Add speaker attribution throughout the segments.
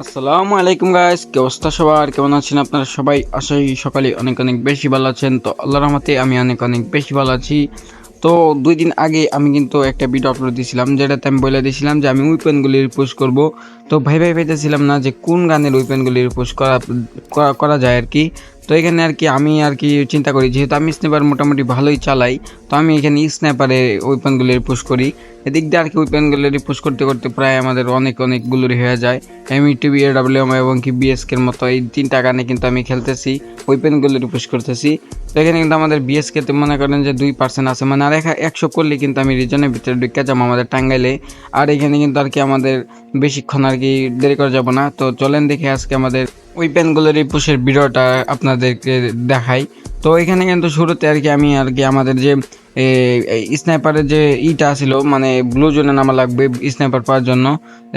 Speaker 1: আসসালামু আলাইকুম গাইস কি অবস্থা সবার? কেমন আছেন আপনারা সবাই? আশাই সকালে অনেক অনেক বেশি ভালো আছেন। তো আল্লাহর রহমতে আমি অনেক অনেক বেশি ভালো আছি। তো দুই দিন আগে আমি কিন্তু একটা ভিডিও আপলোড দিয়েছিলাম, যেটাতে আমি বলে দিয়েছিলাম যে আমি উইপেনগুলি রিপোস্ট করব। তো ভাই ভাই পাইতেছিলাম না যে কোন গানের উইপেনগুলি রিপোস্ট করা- করা যায় আর কি। তো এখানে আর কি আমি আর কি চিন্তা করি, যেহেতু আমি স্ন্যাপার মোটামুটি ভালোই চালাই, তো আমি এখানে স্ন্যাপারে উইপেনগুলি রিপোস্ট করি। এদিক দিয়ে আর কি উইপেনগুলো রিপোস্ট করতে করতে প্রায় আমাদের অনেক অনেকগুলোরই হয়ে যায়। এমই টিভি এডাব্লিউএম এবং কি বিএসকের মতো এই তিনটা গানে কিন্তু আমি খেলতেছি উইপেনগুলো রিপোস্ট করতেছি। তো এখানে কিন্তু আমাদের বিএসকে তে মনে করেন যে দুই পার্সেন্ট আছে মানে আর এক- একশো করলে কিন্তু আমি রিজনের ভিতরে ঢুকে যাব আমাদের টাঙ্গাইলে। আর এখানে কিন্তু আর কি আমাদের বেশিক্ষণ আর কি দেরি করে যাব না। তো চলেন দেখে আজকে আমাদের উইপেনগুলোর পোষের ভিডিওটা আপনাদেরকে দেখাই। তো এখানে কিন্তু শুরুতে আর কি আমি আর কি আমাদের যে স্নাইপারের যে ইটা ছিল মানে ব্লু জোনে নামা লাগবে স্নাইপার পাওয়ার জন্য।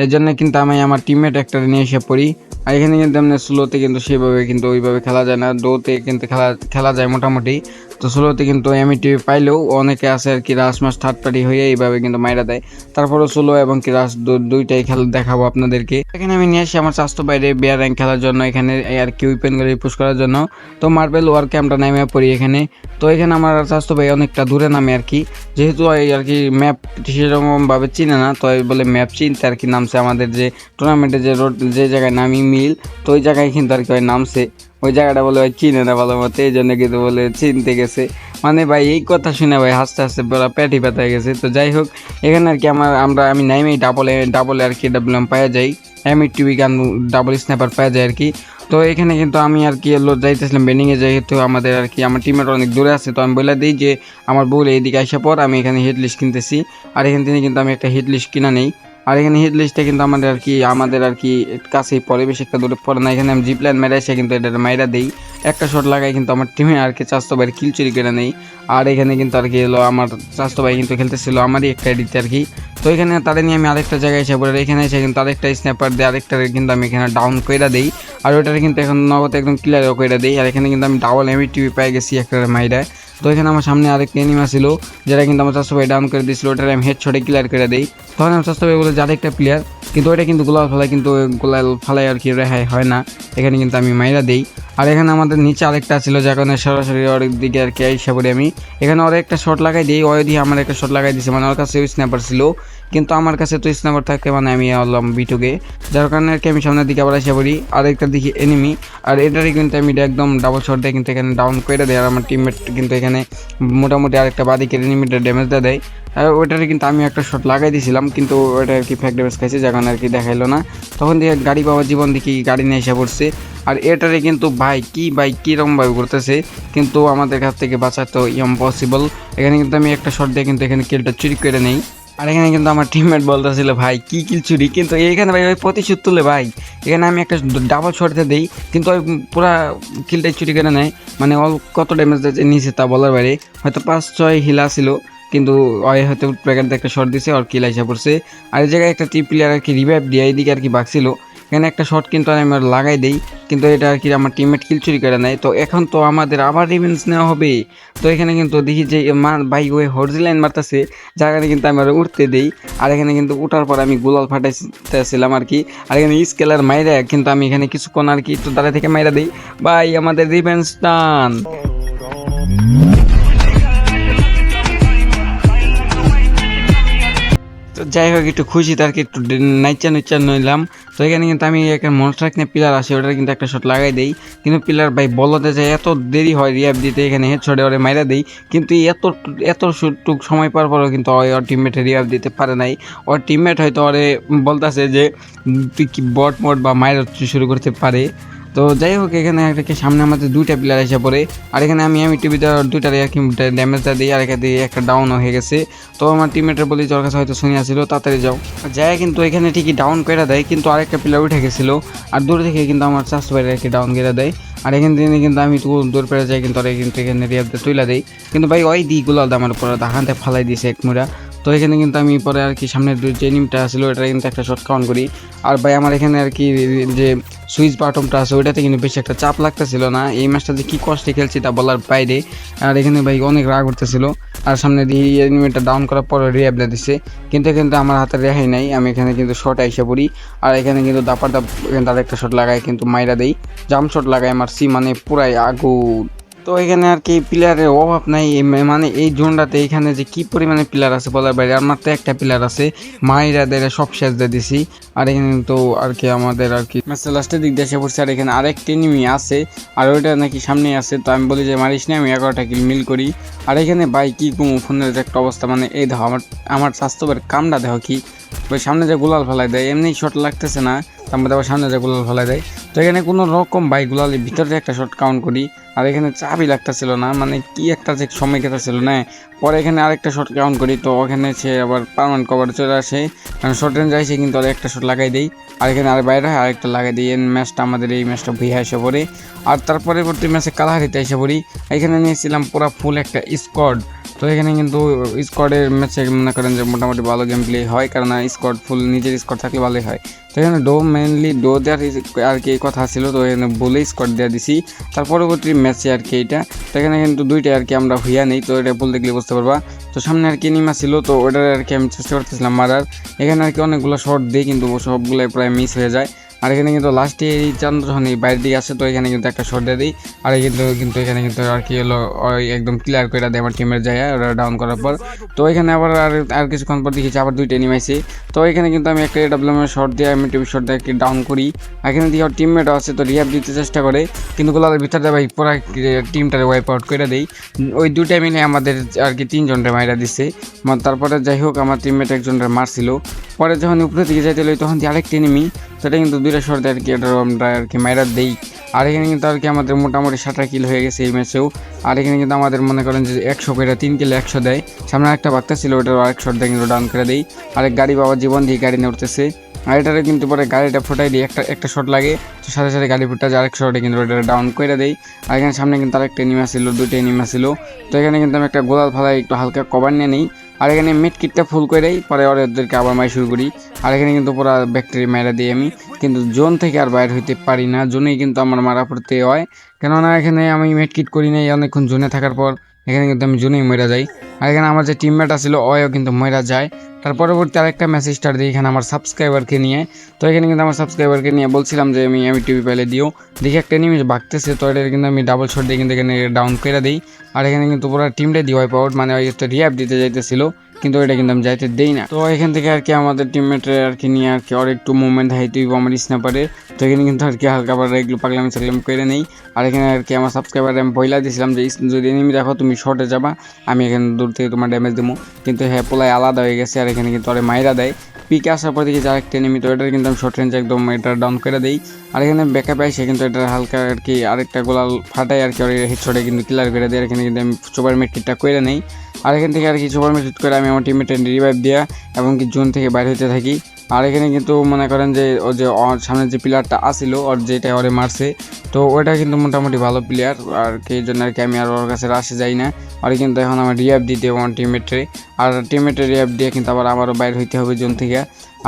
Speaker 1: এর জন্য কিন্তু আমি আমার টিমমেট একটা নিয়ে এসে পড়ি। আর এখানে কিন্তু আমি স্লোতে কিন্তু সেভাবে কিন্তু ওইভাবে খেলা যায় না ডোতে কিন্তু খেলা খেলা যায় মোটামুটি। তো স্লোতে কিন্তু এমই টিভি পাইলেও অনেকে আছে আর কি রাস মাস থার্ড পার্টি হয়ে এইভাবে কিন্তু মাইরা দেয়। তারপরে সোলো এবং কি রাস দুইটাই খেলা দেখাবো আপনাদেরকে। এখানে আমি নিয়ে আসি আমার স্বাস্থ্য বাইরে বিয়ার র্যাঙ্ক খেলার জন্য, এখানে আর কি উইপেন করে পুশ করার জন্য। তো মার্বেল ওয়ার ক্যাম্পটা নামে পড়ি এখানে। তো এখানে আমার স্বাস্থ্য ভাই অনেকটা দূরে নামে আর কি। যেহেতু আর কি ম্যাপ সেরকমভাবে চিনে না, তো বলে ম্যাপ চিনতে আর কি নামছে আমাদের যে টুর্নামেন্টে যে রোড যে জায়গায় নামি মিল, তো ওই জায়গায় কিন্তু আর কি নামছে। ওই জায়গাটা বলে ভাই চিনে না ভালো মতো, এই জন্য কিন্তু বলে চিনতে গেছে। মানে ভাই, এই কথা শুনে ভাই হাসতে হাসতে পুরো প্যাটি হয়ে গেছে। তো যাই হোক, এখানে আর কি আমার আমরা আমি নাইমেই ডাবলে ডাবলে আর কি ডাবলাম পাওয়া যাই এমই টিভি গান ডাবল স্ন্যাপার পাওয়া যায় আর কি। তো এখানে কিন্তু আমি আর কি এলো যাইতেছিলাম বেনিংয়ে, যেহেতু আমাদের আর কি আমার টিমের অনেক দূরে আছে। তো আমি বলে দিই যে, আমার বউ এইদিকে আসা পর আমি এখানে হিট লিস্ট কিনতেছি। আর এখান থেকে কিন্তু আমি একটা হিট লিস্ট কিনা নেই। আর এখানে হিট লিস্টে কিন্তু আমাদের আর কি, আমাদের আর কি কাছেই পড়ে, বেশি একটা দূরে পড়ে না। এখানে আমি জিপ লাইন মেরে এসে কিন্তু এটা মাইরা দিই। একটা শট লাগাই কিন্তু আমার টিমে আর কি চাস্তো ভাইয়ের কিল চুরি করে নেই। আর এখানে কিন্তু আর কি এলো আমার চাস্তো ভাই কিন্তু খেলতেছিল, আমারই একটা এডিতে আর কি। তো এখানে তাদের নিয়ে আমি আরেকটা জায়গায় এসে পড়ে, এখানে এসে কিন্তু আরেকটা স্ন্যাপার দিয়ে আরেকটা কিন্তু আমি এখানে ডাউন করে দিই। আর ওটারে কিন্তু এখন নগদ একদম ক্লিয়ারও করে দিই। আর এখানে কিন্তু আমি ডাবল এমই টিভি পেয়ে গেছি একটা মাইরায়। তো এখানে আমার সামনে আরেকটা এনিমা ছিল, যেটা কিন্তু আমার চাষা ভাই ডাউন করে দিয়েছিল, ওটার আমি হেড শটে ক্লিয়ার করে দিই। তখন আমার চাষা ভাই বলে যাদের একটা প্লেয়ার কিন্তু ওইটা কিন্তু গোলাল ফালায় কিন্তু গোলাল ফালায় আর কি রেহাই হয় না। এখানে কিন্তু আমি মাইরা দিই। আর এখানে আমাদের নিচে আরেকটা ছিল কারণে সরাসরি ওর দিকে আর কি আইসা করি আমি। এখানে ওর একটা শট লাগাই দিই, ওই দিয়ে আমার একটা শট লাগাই দিয়েছে মানে ওর কাছে স্ন্যাপার ছিল। কিন্তু আমার কাছে তো স্ন্যাপার থাকে মানে আমি হলাম বিটুকে যার কারণে আর কি আমি সামনের দিকে আবার এসে পড়ি। আর একটা দিকে এনিমি আর এটারই কিন্তু আমি একদম ডাবল শট দেয় কিন্তু এখানে ডাউন করে দেয়। আর আমার টিমমেট কিন্তু এখানে মোটামুটি আরেকটা বাদিকে এনিমিটা ড্যামেজ দিয়ে দেয়। আর ওইটারে কিন্তু আমি একটা শট লাগাই দিয়েছিলাম কিন্তু ওটা আর কি ফ্যাক ড্যামেজ খাইছে যখন আর কি দেখাইলো না। তখন দিয়ে গাড়ি পাওয়ার জীবন দেখি গাড়ি নিয়ে এসে পড়ছে। আর এটারে কিন্তু ভাই কি ভাই কীরকমভাবে করতেছে কিন্তু আমাদের কাছ থেকে বাঁচা তো ইম্পসিবল এখানে কিন্তু আমি একটা শট দিয়ে কিন্তু এখানে কিলটা চুরি করে নেই। আর এখানে কিন্তু আমার টিমমেট বলতেছিল, ভাই, কি কিল চুরি? কিন্তু এখানে ভাই, ওই প্রতিশোধ তুলে ভাই, এখানে আমি একটা ডাবল শটতে দিই, কিন্তু ওই পুরা কিলটাই চুরি করে নেয়। মানে অল কত ড্যামেজ দিয়েছে নিচে তা বলার বাইরে। হয়তো পাঁচ, ছয় হিলা ছিল কিন্তু ওই হয়তো প্যাকেট একটা শট দিছে, ওর কিল আইসা পড়ছে। আর এই জায়গায় একটা টি প্লেয়ার আর কি রিভাইভ দিয়ে এইদিকে আর কি বাগছিল এখানে একটা শট কিন্তু আমি লাগাই দেই, কিন্তু এটা আর কি আমার টিমমেট কিল চুরি করে নেয়। তো এখন তো আমাদের আবার রিভেন্স নেওয়া হবে। তো এখানে কিন্তু দেখি যে মা- ভাই ওই হর্জি লাইন মারতেছে জায়গাটা কিন্তু আমি উঠতে দেই। আর এখানে কিন্তু উঠার পর আমি গোলাল ফাটাইতেছিলাম আর কি। আর এখানে স্কেলার মাইরা, কিন্তু আমি এখানে কিছুক্ষণ আর কি একটু দাঁড়া থেকে মাইরা দিই। ভাই, আমাদের রিভেন্স টান। যাই হোক একটু খুশি তার একটু নাইচা নুচা নইলাম। তো এখানে কিন্তু আমি একটা মনস্ট্রাক নিয়ে পিলার আসি ওটার কিন্তু একটা শট লাগাই দেই। কিন্তু পিলার ভাই বলতে যায় এত দেরি হয় রিয়াব দিতে, এখানে হেড শটে ওরে মাইরা দেই। কিন্তু এত এত টুক সময় পার পরও কিন্তু ওই ওর টিমমেটে রিয়াব দিতে পারে নাই। ওর টিমমেট হয়তো ওরে বলতেছে যে তুই কি বট মট বা মাইরা শুরু করতে পারে? তো যাই হোক, এখানে একটা সামনে আমাদের দুইটা প্লেয়ার এসে পড়ে। আর এখানে আমি আমি টিভিতে দুইটার আর কি ড্যামেজটা দিই আর এখানে দিয়ে একটা ডাউন হয়ে গেছে। তো আমার টিমমেটের বলি তোর কাছে হয়তো শুনিয়া ছিল, তাড়াতাড়ি যাও। যায় কিন্তু এখানে ঠিকই ডাউন করে দেয়, কিন্তু আরেকটা প্লেয়ার উঠে গেছিল। আর দূর থেকে কিন্তু আমার চাষু বাইরে আর কি ডাউন করে দেয়। আর এখান থেকে কিন্তু আমি তো দূর পেরে যাই, কিন্তু ওরা কিন্তু এখানে রিয়াবতে তুইলা দেই। কিন্তু ভাই, ওই দিগুলো আমার উপরে দাহানতে ফালাই দিয়েছে এক মুড়া। তো এখানে কিন্তু আমি পরে আর কি সামনের যে নিমটা ছিল এটা কিন্তু একটা শর্ট কাউন্ট করি। আর ভাই, আমার এখানে আর কি যে সুইচ বাটনটা আছে, ওইটাতে কিন্তু বেশি একটা চাপ লাগতেছিল না। এই ম্যাচটা যে কী কষ্টে খেলছি তা বলার বাইরে। আর এখানে ভাই অনেক রাগ উঠতেছিল। আর সামনে দিয়ে এনিমেটটা ডাউন করার পর রিয়াবলা দিচ্ছে কিন্তু কিন্তু আমার হাতে রেহাই নাই। আমি এখানে কিন্তু শট আইসা পড়ি। আর এখানে কিন্তু দাপার দাপ, এখানে একটা শট লাগায় কিন্তু মাইরা দেই। জাম্প শট আমার সি মানে পুরাই আগুন। তো এখানে আর কি প্লেয়ারের অভাব নাই মানে এই জোনটাতে এখানে যে কি পরিমাণে প্লেয়ার আছে বলার বাইরে আমার তো একটা প্লেয়ার আছে মাইরা দের সব শেষ দিয়ে দিছি। আর এখানে তো আর কি আমাদের আর কি ম্যাচের লাস্টের দিক দিয়ে পড়ছে, আর এখানে আরেকটি এনিমি আছে, আর ওইটা নাকি সামনে আছে, তো আমি বলি যে মারিস না, আমি এগারোটা কিল মিল করি। আর এখানে ভাই কি কুমু, ফোনের একটা অবস্থা মানে এই দেখো, আমার আমার স্বাস্থ্যের কামটা দেখো কি ওই সামনে যে গোলাল ফেলাই দেয়, এমনি শট লাগতেছে না, তারপর আবার সামনে যে গুলাল ফেলাই দেয়। তো এখানে কোনো রকম বাইক গোলালের ভিতরে একটা শট কাউন্ট করি, আর এখানে চাবি লাগতেছিল না মানে কি একটা যে সময় কেটেছিল, না পরে এখানে আরেকটা শট কাউন্ট করি, তো ওখানে সে আবার পারমানেন্ট কভার চলে আসে। কারণ শর্ট রেঞ্জ আসে কিন্তু আর একটা শট লাগাই দেই। আর এখানে আর বাইরে হয়, আরেকটা লাগাই দিই। এই ম্যাচটা আমাদের এই ম্যাচটা ভুইয়া এসে পড়ে। আর তার পরবর্তী ম্যাচে কালাহারিতে এসে পড়ি। এখানে নিয়েছিলাম পুরো ফুল একটা স্কোয়াড তো এখানে কিন্তু স্কোয়াডের ম্যাচে মনে করেন যে মোটামুটি ভালো গেম প্লে হয় কারণ স্কোয়াড ফুল নিজের স্কোয়াড থাকলে ভালোই হয়। তো এখানে ডো মেনলি ডো দেওয়ার আর কি কথা ছিল, তো এখানে বলে স্কোয়াড দেওয়া দিছি। তার পরবর্তী ম্যাচে আর কি এটা তো এখানে কিন্তু দুইটা আর কি আমরা হইয়া নেই, তো এটা বল দেখলে বুঝতে পারবা। তো সামনে আর কি নিমা ছিল, তো ওটার আর কি আমি চেষ্টা করতেছিলাম মারার। এখানে আর কি অনেকগুলো শর্ট দিই, কিন্তু সবগুলোই প্রায় মিস হয়ে যায়। আর এখানে কিন্তু লাস্টে এই চান্দ যখন এই বাইরের দিকে আসে, তো এখানে কিন্তু একটা শট দিয়ে দিই। আর কিন্তু কিন্তু এখানে কিন্তু আর কি হলো একদম ক্লিয়ার করে দেয় আমার টিমের যায়, ওরা ডাউন করার পর। তো এখানে আবার আর আর কিছুক্ষণ পর দেখেছি আবার দুইটা নিমাইছে তো এখানে কিন্তু আমি একটা ডাব্লিউ এর শট দিয়ে আমি টিম শট দিয়ে ডাউন করি। এখানে দিয়ে টিমমেটও আছে, তো রিহাব দিতে চেষ্টা করে। কিন্তু গোলার ভিতরে ভাই পুরা টিমটারে ওয়াইপ আউট করে দেই। ওই দুইটা মিলে আমাদের আর কি তিনজনটা মাইরা দিচ্ছে মা- তারপরে যাই হোক, আমার টিমমেট একজনটা মারছিল। পরে যখন উপরে দিকে যাইতে লই তখন দিয়ে আরেকটি এনিমি সেটা কিন্তু শর্তে আর কি আর কি মাইরা দেই। আর এখানে কিন্তু আর কি আমাদের মোটামুটি সাতটা কিল হয়ে গেছে এই ম্যাচেও। আর এখানে কিন্তু আমাদের মনে করেন যে একশো করে তিন কিলো একশো দেয়। সামনে একটা বাচ্চা ছিল ওটা আরেক শট দেয় কিন্তু ডাউন করে দেয় আরেক গাড়ি বাবা জীবন দিয়ে গাড়ি নিয়ে উঠতেছে। আর কিন্তু পরে গাড়িটা ফোটাই দিই, একটা একটা শট লাগে। তো সাথে সাথে গাড়ি ফুটা যায় আরেক শটে কিন্তু ওটা ডাউন করে দেই। আর এখানে সামনে কিন্তু আরেকটা এনিমা ছিল দুটো এনিমা ছিল তো এখানে কিন্তু আমি একটা গোলাল ফালাই একটু হালকা কভার নিয়ে নিই। আর এখানে মিড কিটটা ফুল করে দেই, পরে ওদেরকে আবার মাই শুরু করি। আর এখানে কিন্তু পুরো ব্যাকটেরি মেরা দিই আমি। কিন্তু জোন থেকে আর বাইর হইতে পারি না, জোনেই কিন্তু আমার মারা পড়তে হয়। কেননা এখানে আমি মেড কিট করি নাই, অনেকক্ষণ জোনে থাকার পর। এখানে কিন্তু আমি জুনেই মরে যাই। আর এখানে আমার যে টিমমেট আছিল, অয়ও কিন্তু মরা যায়। তার পরবর্তী আরেকটা মেসেজ স্টার দিই এখানে আমার সাবস্ক্রাইবারকে নিয়ে। তো এখানে কিন্তু আমার সাবস্ক্রাইবারকে নিয়ে বলছিলাম যে, আমি আমি টিভি পেলে দিও। দেখি একটা নিমিশ বাগতেছে, তো এটা কিন্তু আমি ডাবল শট দিয়ে কিন্তু এখানে ডাউন করে দিই। আর এখানে কিন্তু পুরো টিমটাই দিই ওয়াইপ আউট মানে ওই একটা রিয়াপ দিতে যাইতেছিল। কিন্তু ওইটা কিন্তু আমি যাইতে দেই না। তো এখান থেকে আর কি আমাদের টিমমেটের আর কি নিয়ে আর কি আর একটু মুভমেন্ট হাইতে হইব আমার স্ন্যাপারে তো এখানে কিন্তু আর কি হালকা পারে এগুলো পাগলামি সাগলাম করে নেই। আর এখানে আর কি আমার সাবস্ক্রাইবার আমি বইলা দিয়েছিলাম যে যদি এনিমি দেখো তুমি শর্টে যাবা, আমি এখানে দূর থেকে তোমার ড্যামেজ দেবো। কিন্তু হ্যাঁ পোলায় আলাদা হয়ে গেছে আর এখানে কিন্তু আরে মাইরা দেয়। পিকে আসার পর দেখি যে আরেকটা এনিমি তো এটার কিন্তু আমি শর্ট রেঞ্জ একদম এটা ডাউন করে দিই। আর এখানে ব্যাকআপ আসে কিন্তু এটা হালকা আর কি আরেকটা গোলাল ফাটাই আর কি হেডশটে কিন্তু ক্লিয়ার করে দেয়। আর এখানে কিন্তু আমি সুপার মেটকিটটা করে নেই। আর এখান থেকে আর কি সুপার মেটকিট করে আমি আমার টিমমেটের রিভাইভ দেওয়া এবং কি জোন থেকে বাইরে হতে থাকি। আর এখানে কিন্তু মনে করেন যে ও যে সামনে যে প্লেয়ারটা আসিল ওর যেটা ওরে মারছে তো ওটা কিন্তু মোটামুটি ভালো প্লেয়ার আর কি জন্য আর কি আমি আর ওর কাছে রাশে যাই না। আর কিন্তু এখন আমার রিয়াব দিতে হবে আমার টিমমেটে আর টিমমেটের রিয়াব দিয়ে কিন্তু আবার আমারও বাইরে হইতে হবে জোন থেকে।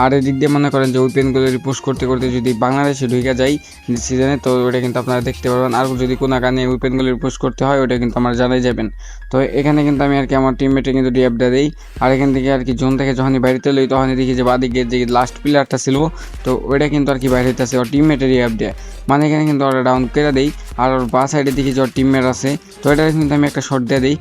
Speaker 1: আর এদিক দিয়ে মনে করেন যে উইপেনগুলো রিপোস্ট করতে করতে যদি বাংলাদেশে ঢুকে যাই সিজনে তো ওটা কিন্তু আপনারা দেখতে পারবেন। আর যদি কোনো কারণে উইপেনগুলো রিপোস্ট করতে হয় ওটা কিন্তু আমার জানাই যাবেন। তো এখানে কিন্তু আমি আর কি আমার টিমমেটে কিন্তু রিয়াবটা দিই। আর এখান থেকে আর কি জোন থেকে যখনই বাইরেতে লই তখনই দেখি যে বাদিকে যে লাস্ট প্লেয়ারটা ছিল, তো ওইটা কিন্তু আর কি বাইরে হইতেছে ওর টিমমেটের রিয়াব দেয়। মানে এখানে কিন্তু ওরা ডাউন করে দেই। আর ওর বা সাইডে দেখি যে ওর টিমমেট আছে। তো এটা কিন্তু আমি একটা শট দিয়ে দিই।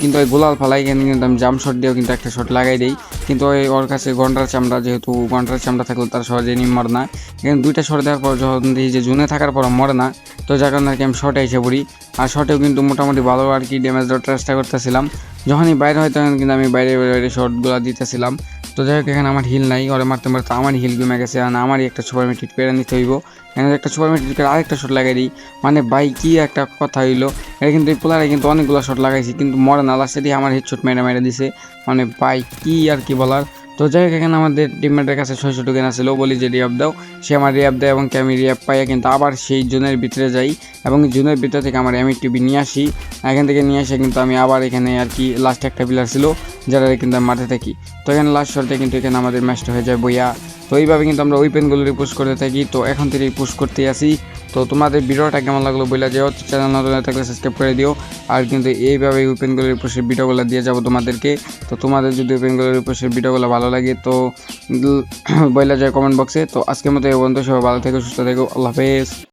Speaker 1: কিন্তু ওই গোলাল ফালাই কিন্তু আমি জাম শট দিয়েও কিন্তু একটা শট লাগাই দিই। কিন্তু ওই ওর কাছে গন্ডার চামড়া, যেহেতু গন্ডার চামড়া থাকলে তার সহজে নিম মরে না। এখানে দুইটা শট দেওয়ার পর যখন দেখি যে জুনে থাকার পর মরে না, তো যার কারণে আর কি আমি শটে এসে পড়ি। আর শটেও কিন্তু মোটামুটি ভালো আর কি ড্যামেজ দেওয়ার চেষ্টা করতেছিলাম। যখনই বাইরে হয় তখন কিন্তু আমি বাইরে বাইরে শটগুলো দিতেছিলাম। তো যাই হোক, এখানে আমার হিল নাই। ওরে মারতে মারতে আমার হিল কমে গেছে। আর আমারই একটা সুপার মেট্রিক পেরে নিতে হইব। একটা সুপার মেট্রিকের আরেকটা শট লাগাই দিই। মানে ভাই, কি একটা কথা হইল? এখানে কিন্তু এই প্লেয়ারে কিন্তু অনেকগুলো শট লাগাইছি, কিন্তু মরে না লাস্টে দিয়ে আমার হেডশট মেরে মেরে দিছে। মানে ভাই, কি আর কি বলার? তো যাই হোক, এখানে আমাদের টিমমেটের কাছে ছয়শো টোকেন আছিল বলি যে রিয়াব দাও, সে আমার রিয়াব দেয় এবং আমি রিয়াব পাইয়া কিন্তু আবার সেই জোনের ভিতরে যাই এবং জোনের ভিতর থেকে আমার এমি টিভি নিয়ে আসি। এখান থেকে নিয়ে এসে কিন্তু আমি আবার এখানে আর কি লাস্ট একটা প্লেয়ার ছিল, যারা কিন্তু আমি মাঠে থাকি। তো এখানে লাস্ট শর্টে কিন্তু এখানে আমাদের ম্যাচটা হয়ে যায় বইয়া। তো এইভাবে কিন্তু আমরা ওয়েপেনগুলো পুশ করতে থাকি। তো এখন থেকে পুশ করতে আসি তো তোমাদের ভিডিওটা কেমন লাগল বলে যাও চ্যানেল নতুন থাকলে সাবস্ক্রাইব করে দিও। আর কিন্তু এইভাবে ইউপেনগুলোর উপর সে ভিডিওগুলো দিয়ে যাব তোমাদেরকে। তো তোমাদের যদি ইউপেনগুলোর উপর সে ভিডিওগুলো ভালো লাগে তো বলে যায় কমেন্ট বক্সে তো আজকের মতো এই বন্ধু সবাই ভালো থেকো, সুস্থ থেকো, আল্লাহ হাফেজ।